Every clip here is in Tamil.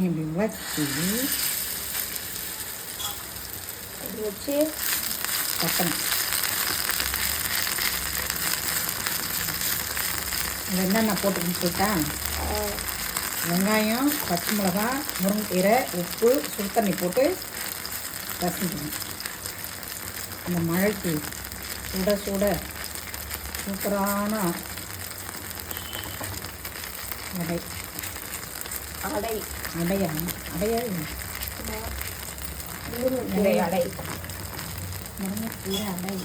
இப்படி வச்சு இப்படி வச்சு தட்டணும் என்னென்ன போட்டு கொடுத்துட்டேன் வெங்காயம் பச்சை மிளகாய் முருங்கீரை உப்பு சுடு தண்ணி போட்டு ரசிக்கணும் அந்த மழைக்கு சுட சுட சூப்பரான அடை அடை. அடையா? அடையா முருங்கைக்கீரை அடை முருங்கைக்கீரை அடை.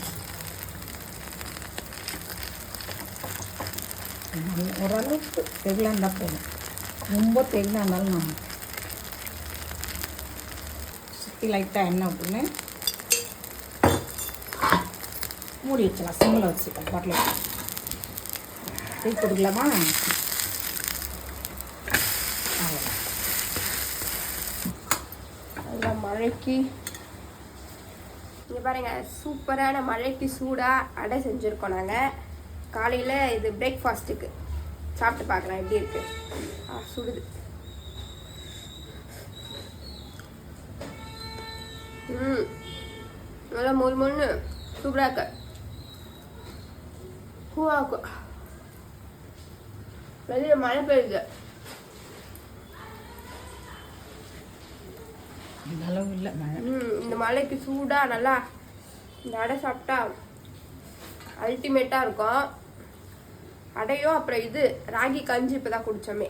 ஓரளவுக்கு தெரியல இருந்தால் போதும். ரொம்ப தெரியல இருந்தாலும் நான் சுற்றி லைட்டாக எண்ணெய் விட்டுன்னு மூடி வச்சலாம் சிம்மில் வச்சுக்கலாம். பாட்டில் டீ கொடுக்கலாமா மழைக்கு இங்கே பாருங்க சூப்பரான மழைக்கு சூடாக அடை செஞ்சுருக்கோம் நாங்கள் காலையில் இது பிரேக்ஃபாஸ்ட்டுக்கு சாப்பிட்டு பார்க்குறேன் எப்படி இருக்கு. ஆ சுடுது. ம் நல்லா மொறு மொழு சூப்பராக இருக்கு. பூவாக்கு. வெளியில் மழை பெய்யுது. அளவு இல்லை மழை இந்த மழைக்கு சூடாக நல்லா இந்த அடை சாப்பிட்டா அல்டிமேட்டாக இருக்கும். அடையும் அப்புறம் இது ராகி கஞ்சி இப்போ தான் குடித்தோமே